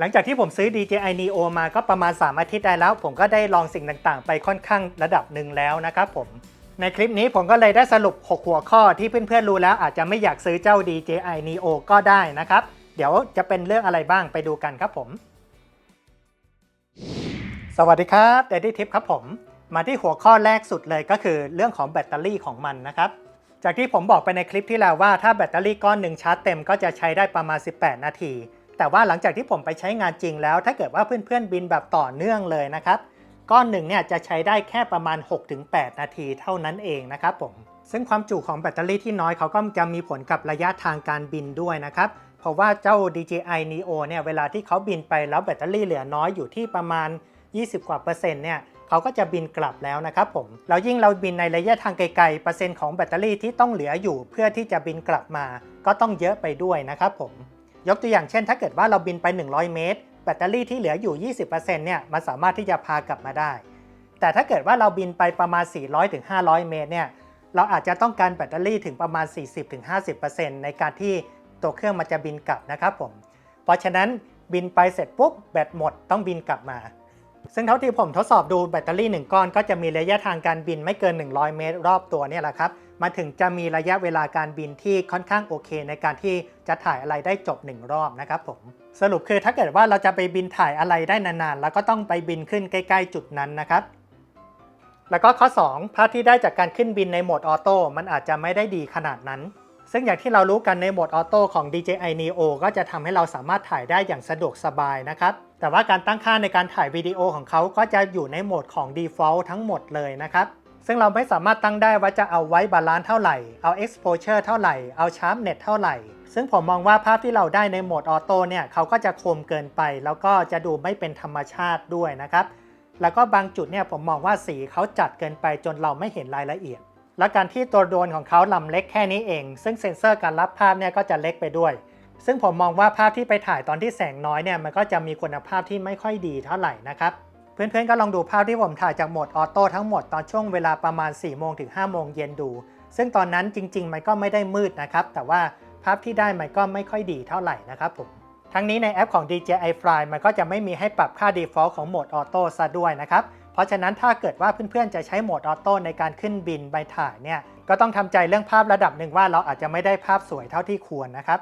หลังจากที่ผมซื้อ DJI Neo มาก็ประมาณ 3 อาทิตย์ได้แล้ว ผมก็ได้ลองสิ่งต่างๆ ไปค่อนข้างระดับหนึ่งแล้วนะครับผม ในคลิปนี้ผมก็เลยได้สรุป 6 หัวข้อที่เพื่อนๆรู้แล้วอาจจะไม่อยากซื้อเจ้า DJI Neo ก็ได้นะครับ เดี๋ยวจะเป็นเรื่องอะไรบ้างไปดูกันครับผม สวัสดีครับ Daddy Tip ครับผม มาที่หัวข้อแรกสุดเลยก็คือเรื่องของแบตเตอรี่ของมันนะครับจากที่ผมบอกไปในคลิปที่แล้วว่าถ้าแบตเตอรี่ก้อนหนึ่งชาร์จเต็มก็จะใช้ได้ประมาณ 18 นาที แต่ว่าหลังจากที่ผมไปใช้งานจริงแล้ว ถ้าเกิดว่าเพื่อนๆบินแบบต่อเนื่องเลยนะครับ ก้อนหนึ่งเนี่ยจะใช้ได้แค่ประมาณ 6-8 นาทีเท่านั้นเองนะครับผม ซึ่งความจุของแบตเตอรี่ที่น้อยเขาก็จะมีผลกับระยะทางการบินด้วยนะครับ เพราะว่าเจ้า DJI Neo เนี่ยเวลาที่เขาบินไปแล้วแบตเตอรี่เหลือน้อยอยู่ที่ประมาณ 20 กว่าเปอร์เซ็นต์เนี่ยเขาก็จะบินกลับแล้วนะครับผม แล้วยิ่งเราบินในระยะทางไกลๆเปอร์เซ็นต์ของแบตเตอรี่ที่ต้องเหลืออยู่ เพื่อที่จะบินกลับมา ก็ต้องเยอะไปด้วยนะครับผม ยกตัวอย่างเช่น ถ้าเกิดว่าเราบินไป 100 เมตร แบตเตอรี่ที่เหลืออยู่ 20%เนี่ยมันสามารถที่จะพากลับมาได้ แต่ถ้าเกิดว่าเราบินไปประมาณ 400-500 เมตรเนี่ยเราอาจจะต้องการแบตเตอรี่ถึงประมาณ 40-50%ในการที่ตัวเครื่องมันจะบินกลับนะครับผม เพราะฉะนั้นบินไปเสร็จปุ๊บแบตหมดต้องบินกลับมา ซึ่งเท่าที่ผมทดสอบดูแบตเตอรี่ 1 ก้อนก็จะมีระยะทางการบินไม่เกิน 100 เมตร รอบตัวเนี่ยแหละครับมาถึงจะมีระยะเวลาการบินที่ค่อนข้างโอเค ในการที่จะถ่ายอะไรได้จบ 1 รอบนะครับผม สรุปคือถ้าเกิดว่าเราจะไปบินถ่ายอะไรได้นานๆ แล้วก็ต้องไปบินขึ้นใกล้ ๆ จุดนั้นนะครับ แล้วก็ข้อ 2 ภาพที่ได้จากการขึ้นบินในโหมดออโต้มันอาจจะไม่ได้ดีขนาดนั้น ซึ่งอย่างที่เรารู้กันในโหมดออโต้ของ DJI Neo ก็จะทำให้เราสามารถถ่ายได้อย่างสะดวกสบายนะครับ แต่ว่าการตั้งค่าในการถ่ายวิดีโอของเขาก็จะอยู่ในโหมดของ Default ทั้งหมดเลยนะครับ ซึ่งเราไม่สามารถตั้งได้ว่าจะเอาไว้บาลานซ์เท่าไหร่ เอา exposure เท่าไหร่ เอา sharpness เท่าไหร่ ซึ่งผมมองว่าภาพที่เราได้ในโหมดออโต้เนี่ยเขาก็จะคมเกินไป แล้วก็จะดูไม่เป็นธรรมชาติด้วยนะครับ แล้วก็บางจุดเนี่ยผมมองว่าสีเขาจัดเกินไปจนเราไม่เห็นรายละเอียด และการที่ตัวโดรนของเขาลำเล็กแค่นี้เอง ซึ่งเซ็นเซอร์การรับภาพเนี่ยก็จะเล็กไปด้วย ซึ่งผมมองว่าภาพที่ไปถ่ายตอนที่แสงน้อยเนี่ยมันก็จะมีคุณภาพที่ไม่ค่อยดีเท่าไหร่นะครับ เพื่อนๆก็ลองดูภาพที่ผมถ่ายจากโหมดออโต้ทั้งหมดตอนช่วงเวลาประมาณ 4 โมงถึง 5 โมงเย็นดู ซึ่งตอนนั้นจริง ๆ มันก็ไม่ได้มืดนะครับ แต่ว่าภาพที่ได้มันก็ไม่ค่อยดีเท่าไหร่นะครับผม ทั้งนี้ในแอปของ DJI Fly มันก็จะไม่มีให้ปรับค่า default ของโหมดออโต้ซะด้วยนะครับ เพราะฉะนั้นถ้าเกิดว่าเพื่อนๆจะใช้โหมดออโต้ในการขึ้นบินไปถ่ายเนี่ย ก็ต้องทำใจเรื่องภาพระดับหนึ่งว่าเราอาจจะไม่ได้ภาพสวยเท่าที่ควรนะครับ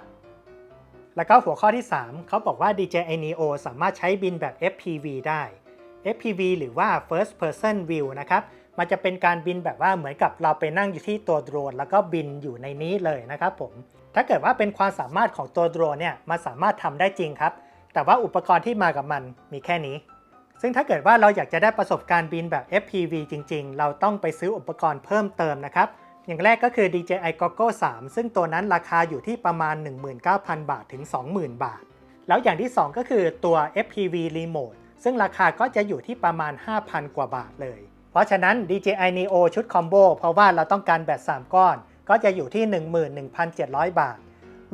แล้วก็หัวข้อที่ 3 เขาบอกว่า DJI Neo สามารถใช้บินแบบ FPV ได้ FPV หรือว่า First Person View นะครับ มันจะเป็นการบินแบบว่าเหมือนกับเราไปนั่งอยู่ที่ตัวโดรน แล้วก็บินอยู่ในนี้เลยนะครับผม ถ้าเกิดว่าเป็นความสามารถของตัวโดรนเนี่ย มันสามารถทำได้จริงครับ แต่ว่าอุปกรณ์ที่มากับมันมีแค่นี้ ซึ่งถ้าเกิดว่าเราอยากจะได้ประสบการณ์บินแบบ FPV จริง ๆ เราต้องไปซื้ออุปกรณ์เพิ่มเติมนะครับ อย่างแรกก็คือ DJI Goggle 3ซึ่งตัวนั้นราคาอยู่ที่ประมาณ 19,000 บาทถึง 20,000 บาท แล้วอย่างที่ 2 ก็คือตัว FPV Remote ซึ่งราคาก็จะอยู่ที่ประมาณ 5,000 กว่าบาทเลย เพราะฉะนั้น DJI Neo ชุดคอมโบเพราะว่าเราต้องการแบต3 ก้อน ก็จะอยู่ที่ 11,700 บาท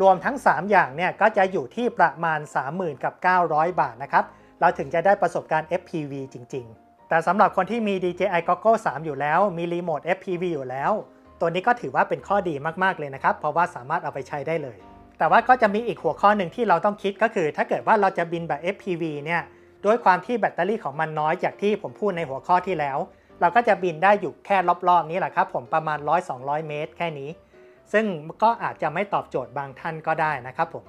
รวมทั้ง 3 อย่างเนี่ยก็จะอยู่ที่ประมาณ 30,000กับ900 บาทนะครับ เราถึงจะได้ประสบการณ์ FPV จริง ๆ แต่สำหรับคนที่มี DJI Goggle 3อยู่แล้ว มีรีโมท FPV อยู่แล้ว ตัวนี้ก็ถือว่าเป็นข้อดีมากๆเลยนะครับ เพราะว่าสามารถเอาไปใช้ได้เลย แต่ว่าก็จะมีอีกหัวข้อหนึ่งที่เราต้องคิดก็คือ ถ้าเกิดว่าเราจะบินแบบ FPV เนี่ยด้วยความที่แบตเตอรี่ของมันน้อยจากที่ผมพูดในหัวข้อที่แล้ว เราก็จะบินได้อยู่แค่รอบๆนี้แหละครับ ผมประมาณ 100-200 เมตร แค่นี้ ซึ่งก็อาจจะไม่ตอบโจทย์บางท่านก็ได้นะครับผม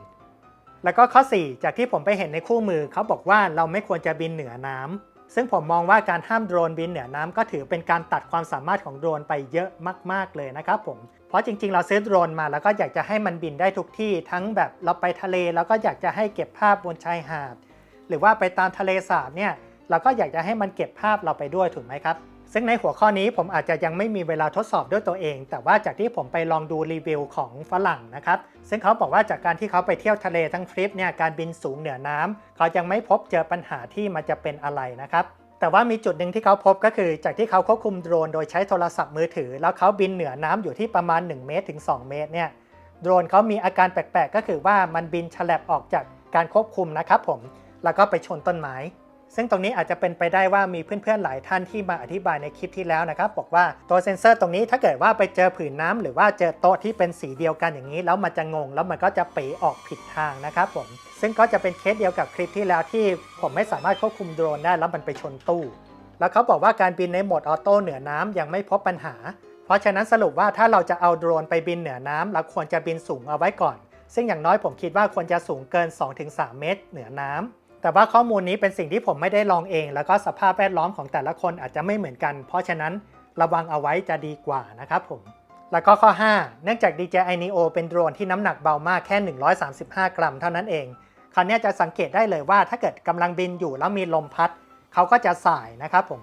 แล้วก็ข้อ 4 จากที่ผมไปเห็นในคู่มือเขาบอกว่าเราไม่ควรจะบินเหนือน้ำ ซึ่งผมมองว่าการห้ามโดรนบินเหนือน้ำก็ถือเป็นการตัดความสามารถของโดรนไปเยอะมาก ๆ เลยนะครับผม เพราะจริง ๆ เราซื้อโดรนมาแล้วก็อยากจะให้มันบินได้ทุกที่ ทั้งแบบเราไปทะเลแล้วก็อยากจะให้เก็บภาพบนชายหาด หรือว่าไปตามทะเลสาบเนี่ยเราก็อยากจะให้มันเก็บภาพเราไปด้วยถูกไหมครับ ซึ่งในหัวข้อนี้ผมอาจจะยังไม่มีเวลาทดสอบด้วยตัวเอง แต่ว่าจากที่ผมไปลองดูรีวิวของฝรั่งนะครับ ซึ่งเขาบอกว่าจากการที่เขาไปเที่ยวทะเลทั้งทริปเนี่ยการบินสูงเหนือน้ำเขายังไม่พบเจอปัญหาที่มันจะเป็นอะไรนะครับแต่ว่ามีจุดหนึ่งที่เขาพบก็คือ จากที่เขาควบคุมโดรนโดยใช้โทรศัพท์มือถือ แล้วเขาบินเหนือน้ำอยู่ที่ประมาณ 1 เมตรถึง 2 เมตรเนี่ยโดรนเขามีอาการแปลกๆ ก็คือว่ามันบินฉลับออกจากการควบคุมนะครับผมแล้วก็ไปชนต้นไม้ ซึ่งตรงนี้อาจจะเป็นไปได้ว่ามีเพื่อนๆหลายท่านที่มาอธิบายในคลิปที่แล้วนะครับ บอกว่าตัวเซ็นเซอร์ตรงนี้ถ้าเกิดว่าไปเจอผืนน้ำหรือว่าเจอโต๊ะที่เป็นสีเดียวกันอย่างนี้ แล้วมันจะงง แล้วมันก็จะเป๋ออกผิดทางนะครับผมซึ่งก็จะเป็นเคสเดียวกับคลิปที่แล้วที่ผมไม่สามารถควบคุมโดรนได้แล้วมันไปชนตู้ แล้วเขาบอกว่าการบินในโหมดออโต้เหนือน้ำยังไม่พบปัญหา เพราะฉะนั้นสรุปว่าถ้าเราจะเอาโดรนไปบินเหนือน้ำเราควรจะบินสูงเอาไว้ก่อน ซึ่งอย่างน้อยผมคิดว่าควรจะสูงเกิน 2-3 เมตร เหนือน้ำ แต่ว่าข้อมูลนี้เป็นสิ่งที่ผมไม่ได้ลองเอง แล้วก็สภาพแวดล้อมของแต่ละคนอาจจะไม่เหมือนกัน เพราะฉะนั้นระวังเอาไว้จะดีกว่านะครับผม แล้วก็ข้อ 5 เนื่องจาก DJI Neo เป็นโดรนที่น้ำหนักเบามากแค่ 135 กรัมเท่านั้นเองคราวนี้จะสังเกตได้เลยว่าถ้าเกิดกำลังบินอยู่แล้วมีลมพัด เขาก็จะสายนะครับผม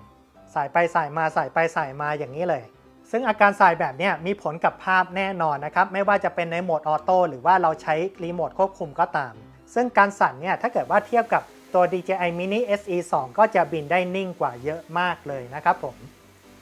สายไปสายมาสายไปสายมาอย่างนี้เลย ซึ่งอาการสายแบบนี้มีผลกับภาพแน่นอนนะครับ ไม่ว่าจะเป็นในโหมดออโต้หรือว่าเราใช้รีโมทควบคุมก็ตาม ซึ่งการสั่นเนี่ยถ้าเกิดว่าเทียบกับตัว DJI Mini SE 2 ก็จะบินได้นิ่งกว่าเยอะมากเลยนะครับผม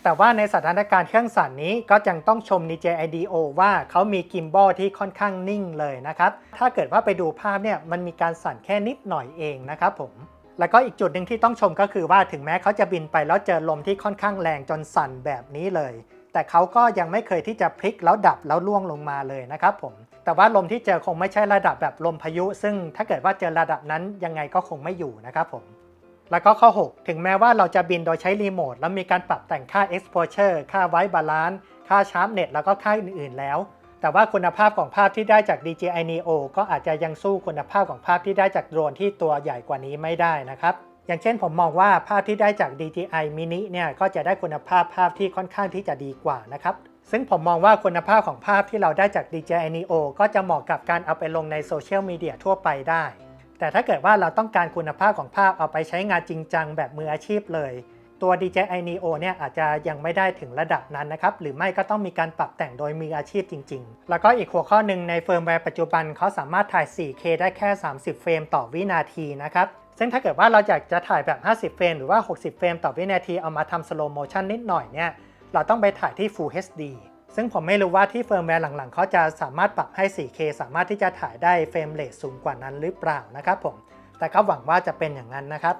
แต่ว่าในสถานการณ์เครื่องสั่นนี้ก็ยังต้องชม DJI DO ว่าเขามีกิมบอลที่ค่อนข้างนิ่งเลยนะครับ ถ้าเกิดว่าไปดูภาพเนี่ยมันมีการสั่นแค่นิดหน่อยเองนะครับผม แล้วก็อีกจุดหนึ่งที่ต้องชมก็คือว่าถึงแม้เขาจะบินไปแล้วเจอลมที่ค่อนข้างแรงจนสั่นแบบนี้เลย แต่เขาก็ยังไม่เคยที่จะพลิกแล้วดับแล้วล่วงลงมาเลยนะครับผม แต่ว่าลมที่เจอคงไม่ใช่ระดับแบบลมพายุ ซึ่งถ้าเกิดว่าเจอระดับนั้นยังไงก็คงไม่อยู่นะครับผมแล้วก็ข้อ 6 ถึงแม้ว่าเราจะบินโดยใช้รีโมทแล้วมีการปรับแต่งค่า exposure ค่า white balance ค่า sharpness แล้วก็ค่าอื่นๆแล้ว แต่ว่าคุณภาพของภาพที่ได้จาก DJI Neo ก็อาจจะยังสู้คุณภาพของภาพที่ได้จากโดรนที่ตัวใหญ่กว่านี้ไม่ได้นะครับ อย่างเช่นผมมองว่าภาพที่ได้จาก DJI Mini เนี่ยก็จะได้คุณภาพภาพที่ค่อนข้างที่จะดีกว่านะครับ ซึ่งผมมองว่าคุณภาพของภาพที่เราได้จาก DJI Neo ก็จะเหมาะกับการเอาไปลงในโซเชียลมีเดียทั่วไปได้ แต่ถ้าเกิดว่าเราต้องการคุณภาพของภาพเอาไปใช้งานจริงจังแบบมืออาชีพเลย ตัว DJI Neo เนี่ยอาจจะยังไม่ได้ถึงระดับนั้นนะครับ หรือไม่ก็ต้องมีการปรับแต่งโดยมืออาชีพจริง ๆ แล้วก็อีกหัวข้อหนึ่งในเฟิร์มแวร์ปัจจุบันเขาสามารถถ่าย 4K ได้แค่ 30 เฟรมต่อวินาทีนะครับซึ่งถ้าเกิดว่าเราอยากจะถ่ายแบบ 50 เฟรมหรือว่า 60 เฟรมต่อวินาทีเอามาทำสโลโมชันนิดหน่อยเนี่ย เราต้องไปถ่ายที่ Full HD ซึ่งผมไม่รู้ว่าที่เฟิร์มแวร์หลังๆ เขาจะสามารถปรับให้ 4K สามารถที่จะถ่ายได้เฟรมเรทสูงกว่านั้นหรือเปล่านะครับผม แต่ก็หวังว่าจะเป็นอย่างนั้นนะครับ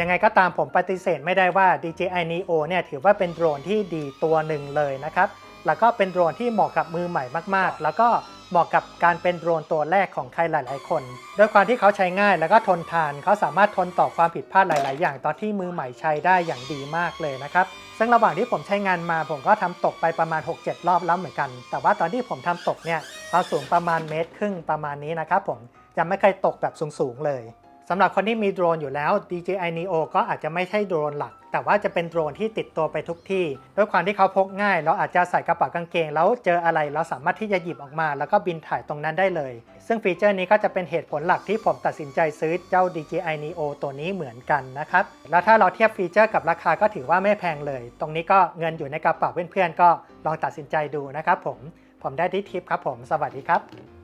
ยังไงก็ตามผมปฏิเสธไม่ได้ว่า DJI Neo เนี่ยถือว่าเป็นโดรนที่ดีตัวหนึ่งเลยนะครับ แล้วก็เป็นโดรนที่เหมาะกับมือใหม่มากๆ แล้วก็ เหมาะกับการเป็นโดรนตัวแรกของใครหลาย ๆ คนด้วยความที่เขาใช้ง่ายแล้วก็ทนทานเขาสามารถทนต่อความผิดพลาดหลาย ๆ อย่างตอนที่มือใหม่ใช้ได้อย่างดีมากเลยนะครับซึ่งระหว่างที่ผมใช้งานมาผมก็ทำตกไปประมาณ 6-7 รอบแล้วเหมือนกัน แต่ว่าตอนที่ผมทำตกเนี่ยความสูงประมาณเมตรครึ่งประมาณนี้นะครับผมยังไม่เคยตกแบบสูง ๆ เลยสำหรับคนที่มีโดรนอยู่แล้ว DJI Neo ก็อาจจะไม่ใช่โดรนหลัก แต่ว่าจะเป็นโดรนที่ติดตัวไปทุกที่ ด้วยความที่เขาพกง่าย เราอาจจะใส่กระเป๋ากางเกง แล้วเจออะไรเราสามารถที่จะหยิบออกมา แล้วก็บินถ่ายตรงนั้นได้เลย ซึ่งฟีเจอร์นี้ก็จะเป็นเหตุผลหลักที่ผมตัดสินใจซื้อเจ้า DJI Neo ตัวนี้เหมือนกันนะครับ แล้วถ้าเราเทียบฟีเจอร์กับราคาก็ถือว่าไม่แพงเลย ตรงนี้ก็เงินอยู่ในกระเป๋าเพื่อนๆก็ลองตัดสินใจดูนะครับผม ผมได้ที่ทิปครับผม สวัสดีครับ